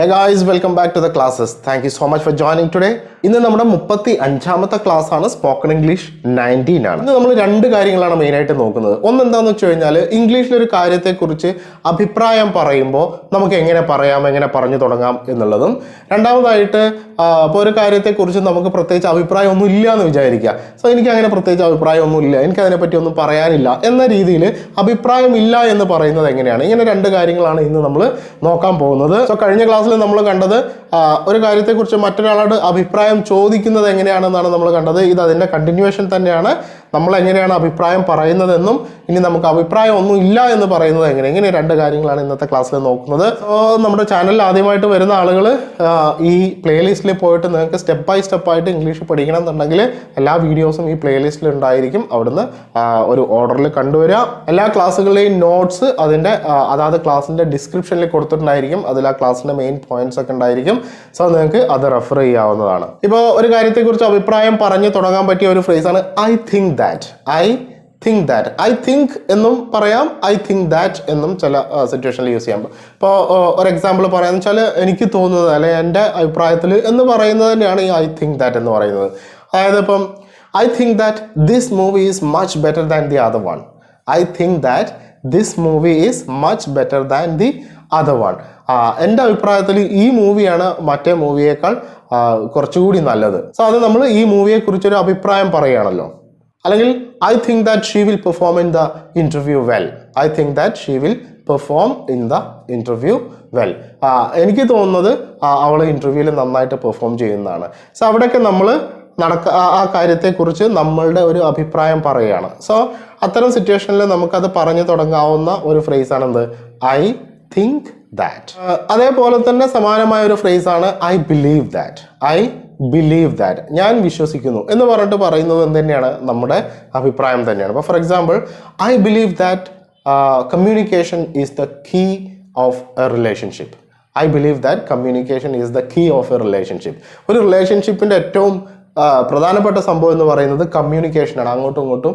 Hey guys welcome back to the classes thank you so much for joining today ഇന്ന് നമ്മുടെ മുപ്പത്തി അഞ്ചാമത്തെ class ആണ് സ്പോക്കൺ ഇംഗ്ലീഷ് നയന്റീൻ ആണ്. ഇന്ന് നമ്മൾ രണ്ട് കാര്യങ്ങളാണ് മെയിനായിട്ട് നോക്കുന്നത്. ഒന്ന് എന്താണെന്ന് വെച്ച് കഴിഞ്ഞാൽ ഇംഗ്ലീഷിലൊരു കാര്യത്തെക്കുറിച്ച് അഭിപ്രായം പറയുമ്പോൾ നമുക്ക് എങ്ങനെ പറയാം എങ്ങനെ പറഞ്ഞു തുടങ്ങാം എന്നുള്ളതും. രണ്ടാമതായിട്ട് ഇപ്പോൾ ഒരു കാര്യത്തെക്കുറിച്ച് നമുക്ക് പ്രത്യേകിച്ച് അഭിപ്രായം ഇല്ല എന്ന് വിചാരിക്കുക. സോ എനിക്ക് അങ്ങനെ പ്രത്യേകിച്ച് അഭിപ്രായം ഇല്ല. എനിക്ക് അതിനെപ്പറ്റി ഒന്നും പറയാനില്ല. എന്ന രീതിയിൽ അഭിപ്രായം ഇല്ല എന്ന് പറയുന്നത് എങ്ങനെയാണ്? ഇങ്ങനെ രണ്ട് കാര്യങ്ങളാണ് ഇന്ന് നമ്മൾ നോക്കാൻ പോകുന്നത്. സോ കഴിഞ്ഞ ക്ലാസ്സിൽ നമ്മൾ കണ്ടത് ഒരു കാര്യത്തെക്കുറിച്ച് മറ്റൊരാളോട് അഭിപ്രായം ചോദിക്കുന്നത് എങ്ങനെയാണെന്നാണ് നമ്മൾ കണ്ടത്. ഇത് അതിന്റെ കണ്ടിന്യൂവേഷൻ തന്നെയാണ്. നമ്മൾ എങ്ങനെയാണ് അഭിപ്രായം പറയുന്നതെന്നും ഇനി നമുക്ക് അഭിപ്രായം ഒന്നും ഇല്ല എന്ന് പറയുന്നത് എങ്ങനെ? ഇങ്ങനെ രണ്ട് കാര്യങ്ങളാണ് ഇന്നത്തെ ക്ലാസ്സിൽ നോക്കുന്നത്. നമ്മുടെ ചാനലിൽ ആദ്യമായിട്ട് വരുന്ന ആളുകൾ ഈ പ്ലേലിസ്റ്റിൽ പോയിട്ട് നിങ്ങൾക്ക് സ്റ്റെപ്പ് ബൈ സ്റ്റെപ്പ് ആയിട്ട് ഇംഗ്ലീഷ് പഠിക്കണം എന്നുണ്ടെങ്കിൽ എല്ലാ വീഡിയോസും ഈ പ്ലേലിസ്റ്റിൽ ഉണ്ടായിരിക്കും. അവിടുന്ന് ഒരു ഓർഡറിൽ കണ്ടുവരിക. എല്ലാ ക്ലാസ്സുകളുടെയും നോട്ട്സ് അതിന്റെ അതാത് ക്ലാസ്സിന്റെ ഡിസ്ക്രിപ്ഷനിൽ കൊടുത്തിട്ടുണ്ടായിരിക്കും. അതിൽ ആ ക്ലാസ്സിന്റെ മെയിൻ പോയിന്റ്സ് ഒക്കെ ഉണ്ടായിരിക്കും. സോ നിങ്ങൾക്ക് അത് റെഫർ ചെയ്യാവുന്നതാണ്. ഇപ്പോൾ ഒരു കാര്യത്തെക്കുറിച്ച് അഭിപ്രായം പറഞ്ഞു തുടങ്ങാൻ പറ്റിയ ഒരു ഫ്രേസാണ് I think that I think that I think എന്നും പറയാം. ഐ തിങ്ക് ദാറ്റ് എന്നും ചില സിറ്റുവേഷനിൽ യൂസ് ചെയ്യാം. ഇപ്പോൾ ഒരു എക്സാമ്പിൾ പറയാന്ന് വെച്ചാൽ എനിക്ക് തോന്നുന്നത് അല്ലെ എന്റെ അഭിപ്രായത്തിൽ എന്ന് പറയുന്നത് തന്നെയാണ് ഈ ഐ തിങ്ക് ദാറ്റ് എന്ന് പറയുന്നത്. അതായത് ഇപ്പം I think that this movie is much better than the other one I think that this movie is much better than the other one എന്റെ അഭിപ്രായത്തിൽ ഈ മൂവിയാണ് മറ്റേ മൂവിയേക്കാൾ കുറച്ചുകൂടി നല്ലത്. സോ അത് നമ്മൾ ഈ മൂവിയെക്കുറിച്ചൊരു അഭിപ്രായം പറയുകയാണല്ലോ. അല്ലെങ്കിൽ I think that she will perform in the interview well I think that she will perform in the interview well എനിക്ക് തോന്നുന്നത് അവൾ ഇന്റർവ്യൂവിൽ നന്നായിട്ട് പെർഫോം ചെയ്യുന്നതാണ്. സോ അവിടെയൊക്കെ നമ്മൾ നടക്ക ആ- കാര്യത്തെക്കുറിച്ച് നമ്മളുടെ ഒരു അഭിപ്രായം പറയുകയാണ്. സോ അത്തരം സിറ്റുവേഷനിൽ നമുക്കത് പറഞ്ഞു തുടങ്ങാവുന്ന ഒരു ഫ്രേസാണ് എന്ത് ഐ തിങ്ക് ദാറ്റ് അതേപോലെ തന്നെ സമാനമായ ഒരു ഫ്രേസാണ് I believe that I believe that ഞാൻ വിശ്വസിക്കുന്നു എന്ന് പറഞ്ഞിട്ട് പറയുന്നത് എന്ത് തന്നെയാണ് നമ്മുടെ അഭിപ്രായം തന്നെയാണ്. അപ്പോൾ for example I believe that communication is the key of a relationship I believe that communication is the key of a relationship ഒരു റിലേഷൻഷിപ്പിന്റെ ഏറ്റവും പ്രധാനപ്പെട്ട സംഭവം എന്ന് പറയുന്നത് കമ്മ്യൂണിക്കേഷനാണ് അങ്ങോട്ടും ഇങ്ങോട്ടും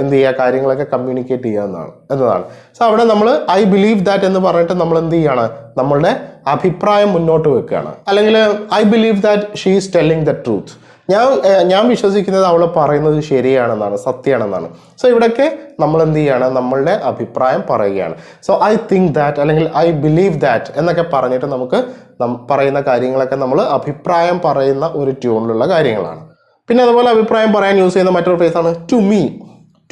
എന്ത് ചെയ്യുക? കാര്യങ്ങളൊക്കെ കമ്മ്യൂണിക്കേറ്റ് ചെയ്യുക എന്നാണ് എന്നതാണ്. സോ അവിടെ നമ്മൾ ഐ ബിലീവ് ദാറ്റ് എന്ന് പറഞ്ഞിട്ട് നമ്മൾ എന്ത് ചെയ്യുകയാണ് നമ്മളുടെ അഭിപ്രായം മുന്നോട്ട് വെക്കുകയാണ്. അല്ലെങ്കിൽ I believe that she is telling the truth ഞാൻ ഞാൻ വിശ്വസിക്കുന്നത് അവൾ പറയുന്നത് ശരിയാണെന്നാണ് സത്യമാണെന്നാണ്. സോ ഇവിടെയൊക്കെ നമ്മൾ എന്ത് ചെയ്യാണ്? നമ്മളുടെ അഭിപ്രായം പറയുകയാണ്. സോ ഐ തിങ്ക് ദാറ്റ് അല്ലെങ്കിൽ ഐ ബിലീവ് ദാറ്റ് എന്നൊക്കെ പറഞ്ഞിട്ട് നമുക്ക് പറയുന്ന കാര്യങ്ങളൊക്കെ നമ്മൾ അഭിപ്രായം പറയുന്ന ഒരു ട്യൂണിലുള്ള കാര്യങ്ങളാണ്. പിന്നെ അതുപോലെ അഭിപ്രായം പറയാൻ യൂസ് ചെയ്യുന്ന മറ്റൊരു ഫ്രേസാണ് to me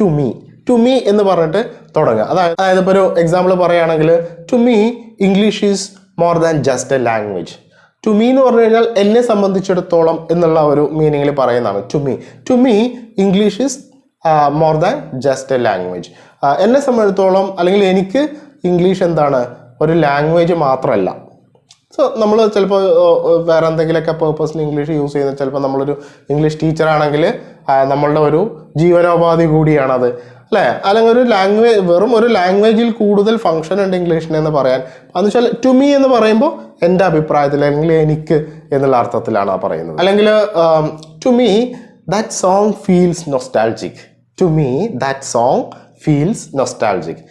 to me to me എന്ന് പറഞ്ഞിട്ട് തുടങ്ങുക. അതായത് അതായത് ഇപ്പോൾ ഒരു എക്സാമ്പിൾ പറയുകയാണെങ്കിൽ to me English is more than just a language to me എന്ന് പറഞ്ഞു കഴിഞ്ഞാൽ എന്നെ സംബന്ധിച്ചിടത്തോളം എന്നുള്ള ഒരു മീനിങ്ങിൽ പറയുന്നതാണ് to me to me English is more than just a language എന്നെ സംബന്ധിച്ചിടത്തോളം അല്ലെങ്കിൽ എനിക്ക് ഇംഗ്ലീഷ് എന്താണ്? ഒരു ലാംഗ്വേജ് മാത്രമല്ല. സോ നമ്മൾ ചിലപ്പോൾ വേറെ എന്തെങ്കിലുമൊക്കെ പേർപ്പസിന് ഇംഗ്ലീഷ് യൂസ് ചെയ്യുന്ന ചിലപ്പോൾ നമ്മളൊരു ഇംഗ്ലീഷ് ടീച്ചറാണെങ്കിൽ നമ്മളുടെ ഒരു ജീവനോപാധി കൂടിയാണത്. അല്ലേ? അല്ലെങ്കിൽ ഒരു ലാംഗ്വേജ് വെറും ഒരു ലാംഗ്വേജിൽ കൂടുതൽ ഫങ്ഷൻ ഉണ്ട് ഇംഗ്ലീഷിന് എന്ന് പറയാൻ. അതെന്ന് വെച്ചാൽ ടു മീ എന്ന് പറയുമ്പോൾ എന്റെ അഭിപ്രായത്തിൽ അല്ലെങ്കിൽ എനിക്ക് എന്നുള്ള അർത്ഥത്തിലാണ് പറയുന്നത്. അല്ലെങ്കിൽ to me that song feels nostalgic to me that song feels nostalgic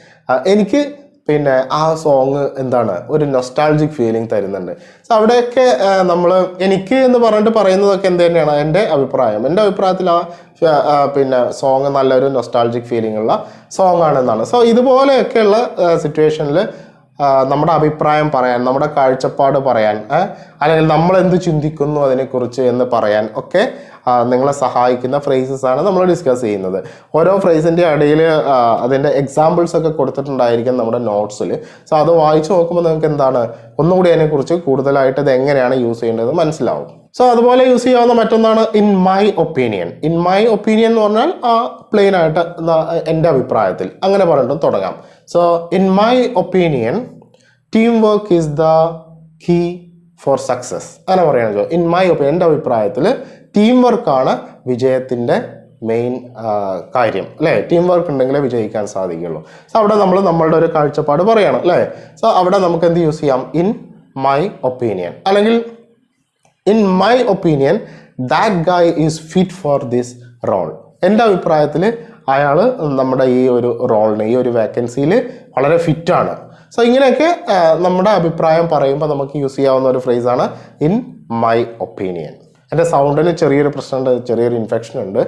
എനിക്ക് പിന്നെ ആ സോങ് എന്താണ് ഒരു നൊസ്റ്റാൾജിക് ഫീലിംഗ് തരുന്നുണ്ട്. സോ അവിടെയൊക്കെ നമ്മൾ എനിക്ക് എന്ന് പറഞ്ഞിട്ട് പറയുന്നതൊക്കെ എന്ത് തന്നെയാണ് എന്റെ അഭിപ്രായം. എന്റെ അഭിപ്രായത്തിൽ ആ പിന്നെ സോങ് നല്ലൊരു നൊസ്റ്റാൾജിക് ഫീലിംഗ് ഉള്ള സോങ് ആണെന്നാണ്. സോ ഇതുപോലെയൊക്കെയുള്ള സിറ്റുവേഷനിൽ നമ്മുടെ അഭിപ്രായം പറയാൻ നമ്മുടെ കാഴ്ചപ്പാട് പറയാൻ അല്ലെങ്കിൽ നമ്മൾ എന്ത് ചിന്തിക്കുന്നു അതിനെക്കുറിച്ച് എന്ന് പറയാൻ ഒക്കെ നിങ്ങളെ സഹായിക്കുന്ന ഫ്രേസസ് ആണ് നമ്മൾ ഡിസ്കസ് ചെയ്യുന്നത്. ഓരോ ഫ്രേസിന്റെ ഇടയിൽ അതിന്റെ എക്സാമ്പിൾസ് ഒക്കെ കൊടുത്തിട്ടുണ്ടായിരിക്കും നമ്മുടെ നോട്ട്സിൽ സോ അത് വായിച്ചു നോക്കുമ്പോൾ നിങ്ങൾക്ക് എന്താണ്? ഒന്നുകൂടി അതിനെക്കുറിച്ച് കൂടുതലായിട്ട് ഇത് എങ്ങനെയാണ് യൂസ് ചെയ്യേണ്ടത് മനസ്സിലാവും. സോ അതുപോലെ യൂസ് ചെയ്യാവുന്ന മറ്റൊന്നാണ് in my opinion in my opinion എന്ന് പറഞ്ഞാൽ ആ പ്ലെയിൻ ആയിട്ട് എന്റെ അഭിപ്രായത്തിൽ. അങ്ങനെ പറഞ്ഞിട്ടും തുടങ്ങാം. So in my opinion teamwork is the key for success അങ്ങനെ പറയുകയാണെങ്കിൽ ഇൻ മൈ ഒപ്പീനിയൻ എന്റെ അഭിപ്രായത്തിൽ ടീം വർക്കാണ് വിജയത്തിന്റെ മെയിൻ കാര്യം അല്ലേ? ടീം വർക്ക് ഉണ്ടെങ്കിലേ വിജയിക്കാൻ സാധിക്കുള്ളൂ. സോ അവിടെ നമ്മൾ നമ്മളുടെ ഒരു കാഴ്ചപ്പാട് പറയണം അല്ലേ? സോ അവിടെ നമുക്ക് എന്ത് യൂസ് ചെയ്യാം? ഇൻ മൈ ഒപ്പീനിയൻ അല്ലെങ്കിൽ in my opinion that guy is fit for this role എന്റെ അഭിപ്രായത്തിൽ അയാൾ നമ്മുടെ ഈ ഒരു റോളിന് ഈ ഒരു വേക്കൻസിയിൽ വളരെ ഫിറ്റാണ് സോ ഇങ്ങനെയൊക്കെ നമ്മുടെ അഭിപ്രായം പറയുമ്പോൾ നമുക്ക് യൂസ് ചെയ്യാവുന്ന ഒരു ഫ്രേസാണ് ഇൻ മൈ ഒപ്പീനിയൻ എന്റെ സൗണ്ടിന് ചെറിയൊരു പ്രശ്നമുണ്ട് ചെറിയൊരു ഇൻഫെക്ഷൻ ഉണ്ട്.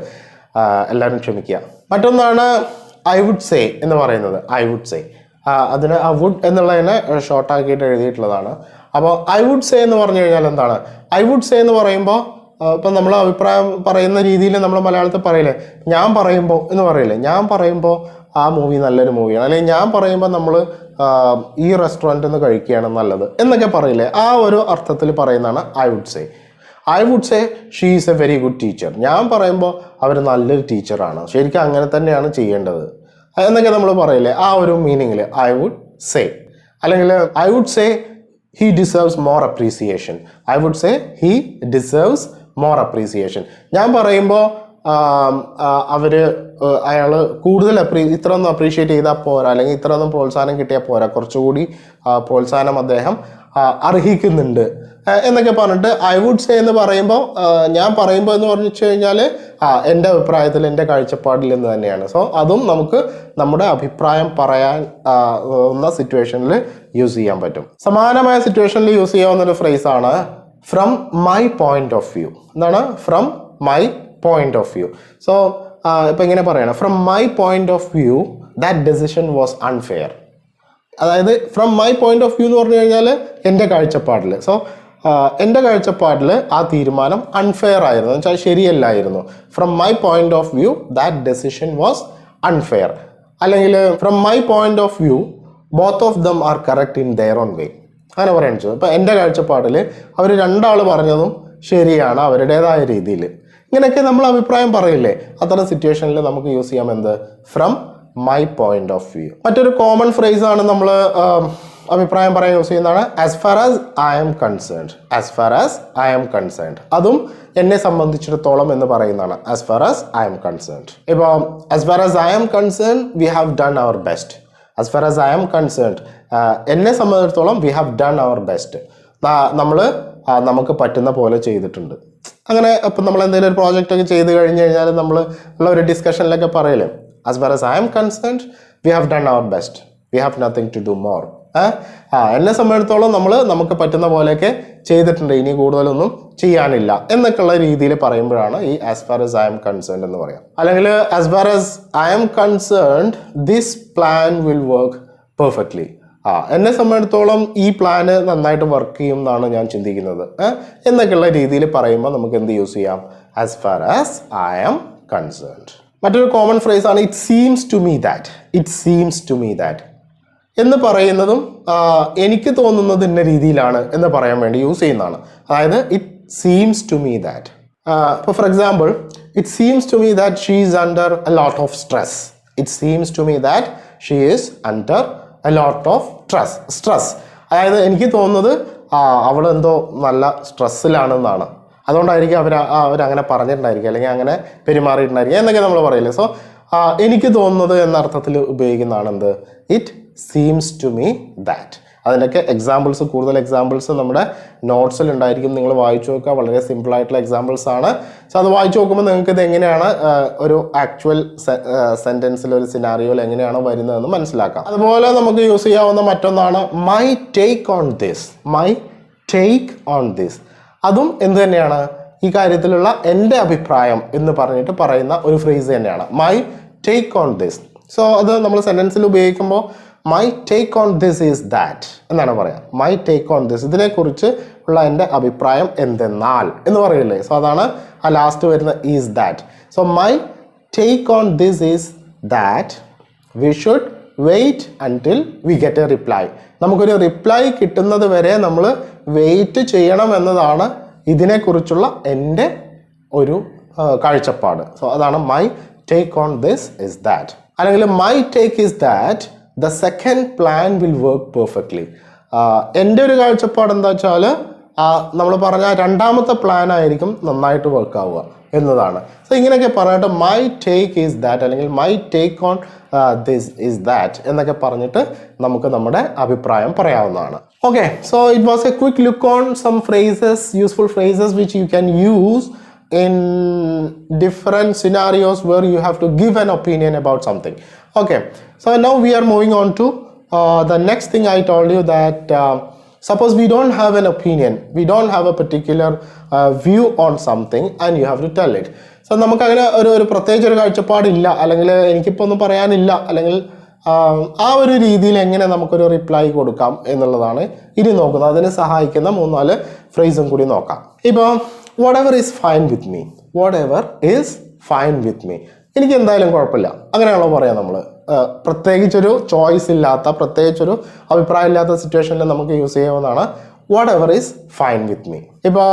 എല്ലാവരും ക്ഷമിക്കുക. മറ്റൊന്നാണ് ഐ വുഡ് സേ എന്ന് പറയുന്നത്. ഐ വുഡ് സേ അതിന് ആ വുഡ് എന്നുള്ളതിനെ ഷോർട്ടാക്കിയിട്ട് എഴുതിയിട്ടുള്ളതാണ്. അപ്പോൾ ഐ വുഡ് സേ എന്ന് പറഞ്ഞു കഴിഞ്ഞാൽ എന്താണ്? ഐ വുഡ് സേ എന്ന് പറയുമ്പോൾ ഇപ്പം നമ്മൾ അഭിപ്രായം പറയുന്ന രീതിയിൽ നമ്മൾ മലയാളത്തിൽ പറയില്ലേ? ഞാൻ പറയുമ്പോൾ എന്ന് പറയില്ലേ? ഞാൻ പറയുമ്പോൾ ആ മൂവി നല്ലൊരു മൂവിയാണ് അല്ലെങ്കിൽ ഞാൻ പറയുമ്പോൾ നമ്മൾ ഈ റെസ്റ്റോറന്റിൽ നിന്ന് കഴിക്കുകയാണ് നല്ലത് എന്നൊക്കെ പറയില്ലേ? ആ ഒരു അർത്ഥത്തിൽ പറയുന്നതാണ് I would say I would say she is a very good teacher ഞാൻ പറയുമ്പോൾ അവർ നല്ലൊരു ടീച്ചറാണ് ശരിക്കും അങ്ങനെ തന്നെയാണ് ചെയ്യേണ്ടത്. എന്നൊക്കെ നമ്മൾ പറയില്ലേ ആ ഒരു മീനിങ്ങിൽ ഐ വുഡ് സേ അല്ലെങ്കിൽ I would say he deserves more appreciation I would say he deserves more appreciation ഞാൻ പറയുമ്പോൾ അവർ അയാൾ കൂടുതൽ അപ്രീ ഇത്രയൊന്നും അപ്രീഷിയേറ്റ് ചെയ്താൽ പോരാ. അല്ലെങ്കിൽ ഇത്രയൊന്നും പ്രോത്സാഹനം കിട്ടിയാൽ പോരാ. കുറച്ചുകൂടി പ്രോത്സാഹനം അദ്ദേഹം അർഹിക്കുന്നുണ്ട്. എന്നൊക്കെ പറഞ്ഞിട്ട് ഐ വുഡ് സേ എന്ന് പറയുമ്പോൾ ഞാൻ പറയുമ്പോൾ എന്ന് പറഞ്ഞു കഴിഞ്ഞാൽ ആ എന്റെ അഭിപ്രായത്തിൽ എന്റെ കാഴ്ചപ്പാടിൽ എന്ന് തന്നെയാണ്. സോ അതും നമുക്ക് നമ്മുടെ അഭിപ്രായം പറയാൻ ഉള്ള സിറ്റുവേഷനിൽ യൂസ് ചെയ്യാൻ പറ്റും. സമാനമായ സിറ്റുവേഷനിൽ യൂസ് ചെയ്യാവുന്ന ഒരു ഫ്രേസാണ് from my point of view എന്താണ്? From my point of view so ഇപ്പം ഇങ്ങനെ പറയണം. From my point of view that decision was unfair അതായത് from my point of view എന്ന് പറഞ്ഞു കഴിഞ്ഞാൽ എന്റെ കാഴ്ചപ്പാടിൽ സോ എന്റെ കാഴ്ചപ്പാടിൽ ആ തീരുമാനം അൺഫെയർ ആയിരുന്നു. വെച്ചാൽ ശരിയല്ലായിരുന്നു. From my point of view that decision was unfair അല്ലെങ്കിൽ from my point of view both of them are correct in their own way അങ്ങനെ പറയാൻ വെച്ചു അപ്പോൾ എന്റെ കാഴ്ചപ്പാടിൽ അവർ രണ്ടാൾ പറഞ്ഞതും ശരിയാണ് അവരുടേതായ രീതിയിൽ ഇങ്ങനെയൊക്കെ നമ്മൾ അഭിപ്രായം പറയില്ലേ? അത്തരം സിറ്റുവേഷനിൽ നമുക്ക് യൂസ് ചെയ്യാം എന്ത്? From my point of view മറ്റൊരു കോമൺ ഫ്രേസ് ആണ് നമ്മൾ അഭിപ്രായം പറയാൻ യൂസ് ചെയ്യുന്നതാണ് as far as I'm concerned as far as I'm concerned അതും എന്നെ സംബന്ധിച്ചിടത്തോളം എന്ന് പറയുന്നതാണ് as far as I'm concerned ഇപ്പോൾ as far as I'm concern we have done our best as far as I'm concerned എന്നെ സംബന്ധിച്ചിടത്തോളം we have done our best നമ്മൾ നമുക്ക് പറ്റുന്ന പോലെ ചെയ്തിട്ടുണ്ട്. അങ്ങനെ ഇപ്പം നമ്മൾ എന്തെങ്കിലും ഒരു പ്രോജക്റ്റ് ഒക്കെ ചെയ്ത് കഴിഞ്ഞ് കഴിഞ്ഞാൽ നമ്മൾ ഉള്ള ഒരു ഡിസ്കഷനിലൊക്കെ പറയല്ലേ as far as I am concerned we have done our best we have nothing to do more ആ എന്നെ സംബന്ധിച്ചിടത്തോളം നമ്മൾ നമുക്ക് പറ്റുന്ന പോലെയൊക്കെ ചെയ്തിട്ടുണ്ട്. ഇനി കൂടുതലൊന്നും ചെയ്യാനില്ല എന്നൊക്കെയുള്ള രീതിയിൽ പറയുമ്പോഴാണ് ഈ as far as I am concerned എന്ന് പറയാം. അല്ലെങ്കിൽ as far as I am concerned this plan will work perfectly ആ എന്നെ സംബന്ധിച്ചിടത്തോളം ഈ പ്ലാന് നന്നായിട്ട് വർക്ക് ചെയ്യും എന്നാണ് ഞാൻ ചിന്തിക്കുന്നത്? എന്നൊക്കെയുള്ള രീതിയിൽ പറയുമ്പോൾ നമുക്ക് എന്ത് യൂസ് ചെയ്യാം? As far as I am concerned മറ്റൊരു കോമൺ ഫ്രേസ് ആണ് it seems to me that it seems to me that എന്ന് പറയുന്നതും എനിക്ക് തോന്നുന്നത് ഇന്ന രീതിയിലാണ് എന്ന് പറയാൻ വേണ്ടി യൂസ് ചെയ്യുന്നതാണ്. അതായത് it seems to me that ഇപ്പോൾ for example it seems to me that she is under a lot of stress it seems to me that she is under a lot of stress stress അതായത് എനിക്ക് തോന്നുന്നത് അവൾ എന്തോ നല്ല സ്ട്രെസ്സിലാണെന്നാണ്. അതുകൊണ്ടായിരിക്കും അവർ അവരങ്ങനെ പറഞ്ഞിട്ടുണ്ടായിരിക്കും അല്ലെങ്കിൽ അങ്ങനെ പെരുമാറിയിട്ടുണ്ടായിരിക്കും എന്നൊക്കെ നമ്മൾ പറയില്ലേ. സോ എനിക്ക് തോന്നുന്നത് എന്ന അർത്ഥത്തിൽ ഉപയോഗിക്കുന്നതാണ് എന്ത് it seems to me that അതിന്റെയൊക്കെ എക്സാമ്പിൾസ് കൂടുതൽ എക്സാമ്പിൾസ് നമ്മുടെ നോട്ട്സിൽ ഉണ്ടായിരിക്കും. നിങ്ങൾ വായിച്ചു നോക്കുക. വളരെ സിമ്പിൾ ആയിട്ടുള്ള എക്സാമ്പിൾസ് ആണ്. സോ അത് വായിച്ചു നോക്കുമ്പോൾ നിങ്ങൾക്ക് ഇത് എങ്ങനെയാണ് ഒരു ആക്ച്വൽ സെന്റൻസിൽ ഒരു സിനാറിയോയിൽ എങ്ങനെയാണ് വരുന്നതെന്ന് മനസ്സിലാക്കാം. അതുപോലെ നമുക്ക് യൂസ് ചെയ്യാവുന്ന മറ്റൊന്നാണ് my take on this my take on this അതും എന്ത് തന്നെയാണ്? ഈ കാര്യത്തിലുള്ള എന്റെ അഭിപ്രായം എന്ന് പറഞ്ഞിട്ട് പറയുന്ന ഒരു ഫ്രേസ് തന്നെയാണ്. My take on this so അത് നമ്മൾ സെന്റൻസിൽ ഉപയോഗിക്കുമ്പോൾ my take on this is that എന്നാണ് പറയാം. മൈ ടേക്ക് ഓൺ ദിസ് ഇതിനെക്കുറിച്ച് ഉള്ള എന്റെ അഭിപ്രായം എന്തെന്നാൽ എന്ന് പറയില്ലേ. സോ അതാണ് ആ ലാസ്റ്റ് വരുന്ന is that so my take on this is that we should wait until we get a reply നമുക്കൊരു റിപ്ലൈ കിട്ടുന്നത് വരെ നമ്മൾ വെയിറ്റ് ചെയ്യണം എന്നതാണ് ഇതിനെക്കുറിച്ചുള്ള എന്റെ ഒരു കാഴ്ചപ്പാട്. സോ അതാണ് my take on this is that അല്ലെങ്കിൽ my take is that the second plan will work perfectly എന്റെ ഒരു കാഴ്ചപ്പാട് എന്താ വെച്ചാൽ നമ്മൾ പറഞ്ഞ രണ്ടാമത്തെ പ്ലാൻ ആയിരിക്കും നന്നായിട്ട് വർക്ക് ആവുക എന്നതാണ്. സോ ഇങ്ങനെയൊക്കെ പറഞ്ഞിട്ട് മൈ ടേക്ക് ഈസ് ദാറ്റ് അല്ലെങ്കിൽ my take on this is that എന്നൊക്കെ പറഞ്ഞിട്ട് നമുക്ക് നമ്മുടെ അഭിപ്രായം പറയാവുന്നതാണ്. Okay so it was a quick look on some phrases useful phrases which you can use in different scenarios where you have to give an opinion about something. Okay, so now we are moving on to uh, the next thing I told you that uh, suppose we don't have an opinion, we don't have a particular uh, view on something, and you have to tell it. so നമുക്ക് അങ്ങനെ ഒരു ഒരു പ്രത്യേകിച്ച് ഒരു കാഴ്ചപ്പാടില്ല അല്ലെങ്കിൽ എനിക്കിപ്പോൾ ഒന്നും പറയാനില്ല അല്ലെങ്കിൽ ആ ഒരു രീതിയിൽ എങ്ങനെ നമുക്കൊരു റിപ്ലൈ കൊടുക്കാം എന്നുള്ളതാണ് ഇനി നോക്കുന്നത് അതിനെ സഹായിക്കുന്ന മൂന്നാൽ ഫ്രേസും കൂടി നോക്കാം ഇപ്പോൾ whatever is fine with me whatever is fine with me എനിക്ക് എന്തായാലും കുഴപ്പമില്ല. അങ്ങനെയാണല്ലോ പറയാം നമ്മൾ പ്രത്യേകിച്ചൊരു ചോയ്സ് ഇല്ലാത്ത പ്രത്യേകിച്ചൊരു അഭിപ്രായം ഇല്ലാത്ത സിറ്റുവേഷനിൽ നമുക്ക് യൂസ് ചെയ്യാവുന്നതാണ്. Whatever is fine with me ഇപ്പോൾ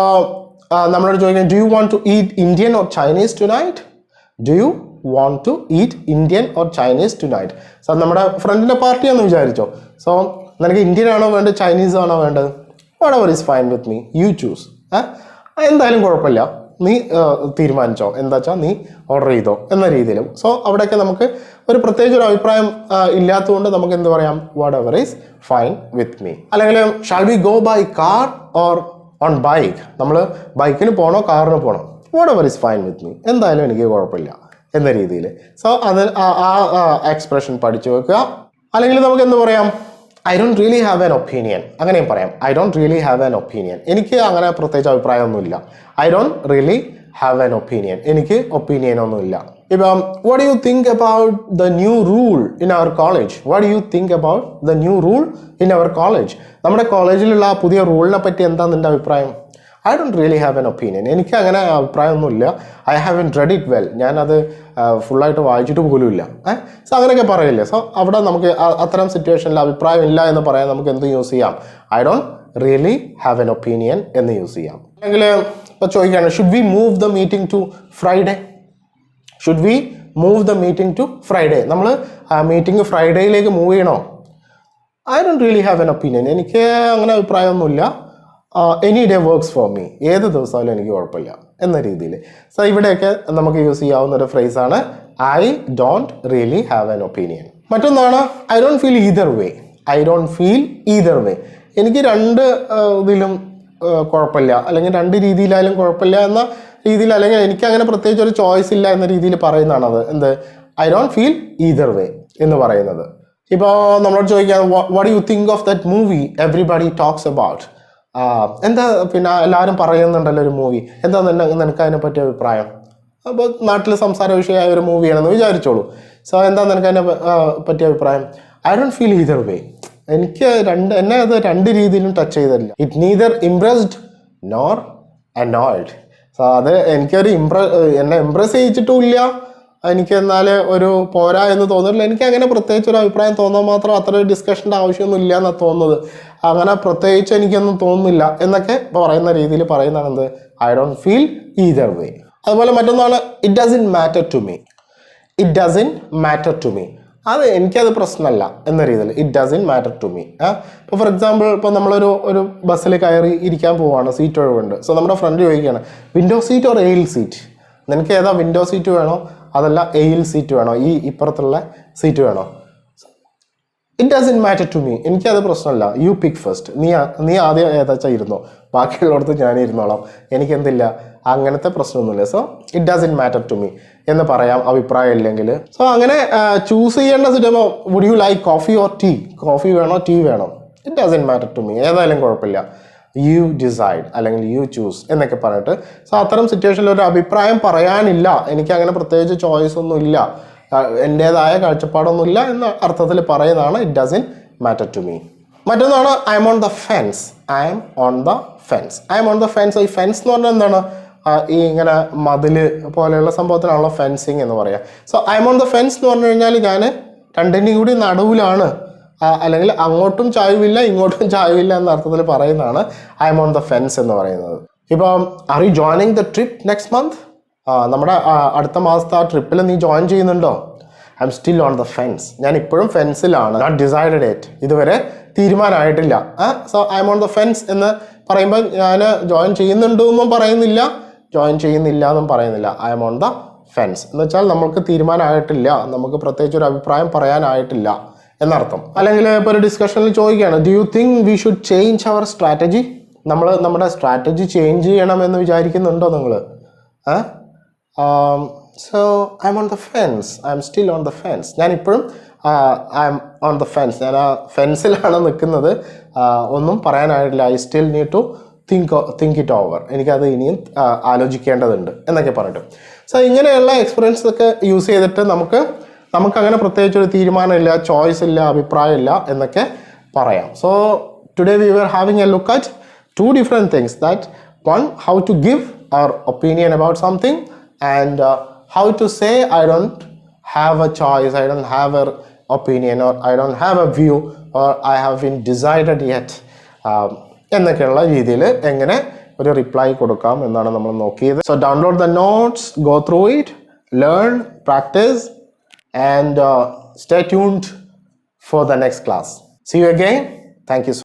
നമ്മളോട് ചോദിക്കുന്നത് do you want to eat Indian or Chinese tonight do you want to eat Indian or Chinese tonight so നമ്മുടെ ഫ്രണ്ടിന്റെ പാർട്ടിയാണെന്ന് വിചാരിച്ചോ. സോ നിനക്ക് ഇന്ത്യൻ ആണോ വേണ്ടത് ചൈനീസ് ആണോ വേണ്ടത്? Whatever is fine with me you choose എന്തായാലും കുഴപ്പമില്ല. നീ തീരുമാനിച്ചോ. എന്താ വെച്ചാൽ നീ ഓർഡർ ചെയ്തോ എന്ന രീതിയിലും. സോ അവിടെയൊക്കെ നമുക്ക് ഒരു പ്രത്യേകിച്ച് ഒരു അഭിപ്രായം ഇല്ലാത്തതുകൊണ്ട് നമുക്ക് എന്ത് പറയാം? Whatever is fine with me അല്ലെങ്കിൽ shall we go by car or on bike നമ്മൾ ബൈക്കിന് പോകണോ കാറിന് പോകണോ whatever is fine with me എന്തായാലും എനിക്ക് കുഴപ്പമില്ല എന്ന രീതിയിൽ സോ അത് ആ- എക്സ്പ്രഷൻ പഠിച്ചു വെക്കുക. അല്ലെങ്കിൽ നമുക്ക് എന്ത് പറയാം? I don't really have an opinion അങ്ങനെയും പറയാം. I don't really have an opinion എനിക്ക് അങ്ങനെ പ്രത്യേകിച്ച് അഭിപ്രായമൊന്നുമില്ല. I don't really have an opinion എനിക്ക് ഒപ്പീനിയൻ ഒന്നുമില്ല. ഇപ്പം what you think about the new rule in our college what you think about the new rule in our college നമ്മുടെ കോളേജിലുള്ള ആ പുതിയ റൂളിനെ പറ്റി എന്താ നിന്റെ അഭിപ്രായം? I don't really have an opinion എനിക്ക് അങ്ങനെ അഭിപ്രായമൊന്നുമില്ല. I haven't read it well ഞാനത് ഫുള്ളായിട്ട് വായിച്ചിട്ട് പോലുമില്ല. ഏഹ് സോ അങ്ങനെയൊക്കെ പറയില്ലേ? സോ അവിടെ നമുക്ക് അത്തരം സിറ്റുവേഷനിൽ അഭിപ്രായം ഇല്ല എന്ന് പറയാൻ നമുക്ക് എന്ത് യൂസ് ചെയ്യാം? I don't really have an opinion എന്ന് യൂസ് ചെയ്യാം. അല്ലെങ്കിൽ ഇപ്പോൾ ചോദിക്കുകയാണ് should we move the meeting to Friday should we move the meeting to Friday നമ്മൾ മീറ്റിംഗ് ഫ്രൈഡേയിലേക്ക് മൂവ് ചെയ്യണോ? I don't really have an opinion എനിക്ക് അങ്ങനെ അഭിപ്രായമൊന്നുമില്ല. Any day works for me ഏത് ദിവസമായാലും എനിക്ക് കുഴപ്പമില്ല. എന്ന രീതിയിൽ. സോ ഇവിടെയൊക്കെ നമുക്ക് യൂസ് ചെയ്യാവുന്ന ഒരു ഫ്രേസാണ് I don't really have an opinion മറ്റൊന്നാണ് I don't feel either way I don't feel either way എനിക്ക് രണ്ട് ഇതിലും കുഴപ്പമില്ല. അല്ലെങ്കിൽ രണ്ട് രീതിയിലായാലും കുഴപ്പമില്ല എന്ന രീതിയിൽ അല്ലെങ്കിൽ എനിക്ക് അങ്ങനെ പ്രത്യേകിച്ച് ഒരു ചോയ്സ് ഇല്ല എന്ന രീതിയിൽ പറയുന്നതാണ് അത് എന്ത്? I don't feel either way എന്ന് പറയുന്നത്. ഇപ്പോൾ നമ്മളോട് ചോദിക്കാം what you think of that movie everybody talks about എന്താ പിന്നെ എല്ലാവരും പറയുന്നുണ്ടല്ലോ ഒരു മൂവി എന്താ നിനക്ക് അതിനെ പറ്റിയ അഭിപ്രായം? അപ്പോൾ നാട്ടിൽ സംസാര വിഷയമായ ഒരു മൂവിയാണെന്ന് വിചാരിച്ചോളൂ. സോ എന്താ നിനക്ക് അതിനെ പറ്റിയ അഭിപ്രായം? I don't feel either way എനിക്ക് രണ്ട് എന്നെ അത് രണ്ട് രീതിയിലും ടച്ച് ചെയ്തില്ല it neither impressed nor annoyed so അത് എനിക്കൊരു ഇംപ്ര എന്നെ ഇംപ്രസ് ചെയ്യിച്ചിട്ടുമില്ല എനിക്ക് എന്നാൽ ഒരു പോരാ എന്ന് തോന്നിയിട്ടില്ല. എനിക്ക് അങ്ങനെ പ്രത്യേകിച്ച് ഒരു അഭിപ്രായം തോന്നാൻ മാത്രം അത്ര ഒരു ഡിസ്കഷന്റെ ആവശ്യമൊന്നും ഇല്ല എന്നാണ് തോന്നുന്നത്. അങ്ങനെ പ്രത്യേകിച്ച് എനിക്കൊന്നും തോന്നുന്നില്ല എന്നൊക്കെ പറയുന്ന രീതിയിൽ പറയുന്നതാണ് I don't feel either way അതുപോലെ മറ്റൊന്നാണ് it doesn't matter to me it doesn't matter to me അത് എനിക്കത് പ്രശ്നമല്ല എന്ന രീതിയിൽ. It doesn't matter to me ഇപ്പോൾ ഫോർ എക്സാമ്പിൾ ഇപ്പോൾ നമ്മളൊരു ഒരു ബസ്സിൽ കയറി ഇരിക്കാൻ പോവാണ് സീറ്റ് ഒഴിവുണ്ട്. സോ നമ്മുടെ ഫ്രണ്ട് ചോദിക്കുകയാണ് window seat or aisle seat നിനക്ക് ഏതാ വിൻഡോ സീറ്റ് വേണോ? അതല്ല എയിൽ സീറ്റ് വേണോ? ഈ ഇപ്പുറത്തുള്ള സീറ്റ് വേണോ? It doesn't matter to me എനിക്കത് പ്രശ്നമല്ല. യു പിക്ക് ഫസ്റ്റ് നീ നീ ആദ്യം ഏതാച്ചാ ഇരുന്നോ? ബാക്കിയുള്ളടത്ത് ഞാനിരുന്നോളാം എനിക്ക് എന്തില്ല അങ്ങനത്തെ പ്രശ്നമൊന്നുമില്ല. So it doesn't matter to me എന്ന് പറയാം. അഭിപ്രായം ഇല്ലെങ്കിൽ സോ അങ്ങനെ ചൂസ് ചെയ്യേണ്ട സിറ്റുമ്പോൾ would you like coffee or tea coffee വേണോ? ടീ വേണോ. It doesn't matter to me ഏതായാലും കുഴപ്പമില്ല. യു ഡിസൈഡ് അല്ലെങ്കിൽ യു ചൂസ് എന്നൊക്കെ പറഞ്ഞിട്ട്. സോ അത്തരം സിറ്റുവേഷനിൽ ഒരു അഭിപ്രായം പറയാനില്ല. എനിക്ക് അങ്ങനെ പ്രത്യേകിച്ച് ചോയ്സ് ഒന്നും ഇല്ല. എന്റെതായ കാഴ്ചപ്പാടൊന്നുമില്ല എന്ന അർത്ഥത്തിൽ പറയുന്നതാണ്. It doesn't matter to me മറ്റൊന്നാണ് I am on the fence I am on the fence I am on the fence ഈ ഫെൻസ് എന്ന് പറഞ്ഞാൽ എന്താണ്? ഈ ഇങ്ങനെ മതിൽ പോലെയുള്ള സംഭവത്തിനാണല്ലോ ഫെൻസിങ് എന്ന് പറയാം. So I am on the fence എന്ന് പറഞ്ഞു കഴിഞ്ഞാൽ ഞാൻ രണ്ടിന്റെയും കൂടി നടുവിലാണ്. അല്ലെങ്കിൽ അങ്ങോട്ടും ചായവില്ല ഇങ്ങോട്ടും ചായവില്ല എന്ന അർത്ഥത്തിൽ പറയുന്നതാണ് I am on the fence എന്ന് പറയുന്നത്. ഇപ്പം are you joining the trip next month നമ്മുടെ അടുത്ത മാസത്തെ ആ ട്രിപ്പിൽ നീ ജോയിൻ ചെയ്യുന്നുണ്ടോ? I am still on the fence ഞാൻ ഇപ്പോഴും ഫെൻസിലാണ് നോട്ട് ഡിസൈഡഡ് ഡേറ്റ് ഇതുവരെ തീരുമാനമായിട്ടില്ല. So I am on the fence എന്ന് പറയുമ്പോൾ ഞാൻ ജോയിൻ ചെയ്യുന്നുണ്ടോ എന്നും പറയുന്നില്ല. ജോയിൻ ചെയ്യുന്നില്ല എന്നും പറയുന്നില്ല. I am on the fence എന്ന് വെച്ചാൽ നമുക്ക് തീരുമാനമായിട്ടില്ല. നമുക്ക് പ്രത്യേകിച്ച് ഒരു അഭിപ്രായം പറയാനായിട്ടില്ല. എന്നർത്ഥം. അല്ലെങ്കിൽ ഇപ്പോൾ ഒരു ഡിസ്കഷനിൽ ചോദിക്കുകയാണ് do you think we should change our strategy നമ്മൾ നമ്മുടെ സ്ട്രാറ്റജി ചേഞ്ച് ചെയ്യണം എന്ന് വിചാരിക്കുന്നുണ്ടോ നിങ്ങൾ so I am on the fence I am still on the fence ഞാൻ ഇപ്പോഴും I am on the fence ഞാൻ ആ ഫെൻസിലാണ് നിൽക്കുന്നത് ഒന്നും പറയാനായിട്ടില്ല. I still need to think think it over എനിക്കത് ഇനിയും ആലോചിക്കേണ്ടതുണ്ട് എന്നൊക്കെ പറഞ്ഞിട്ട്. സോ ഇങ്ങനെയുള്ള എക്സ്പീരിയൻസൊക്കെ യൂസ് ചെയ്തിട്ട് നമുക്ക് നമുക്ക് പ്രത്യേകിച്ചൊരു പ്രത്യേകിച്ച് ഒരു തീരുമാനമില്ല ചോയ്സ് ഇല്ല അഭിപ്രായമില്ല എന്നൊക്കെ പറയാം so today we were having a look at two different things that one how to give our opinion about something and how to say I don't have a choice I don't have an opinion or I don't have a view or I have been decided. Um, എന്നൊക്കെയുള്ള രീതിയിൽ എങ്ങനെ ഒരു reply കൊടുക്കാം എന്നാണ് നമ്മൾ നോക്കിയത് so download the notes go through it learn practice and uh, stay tuned for the next class. See you again. Thank you. So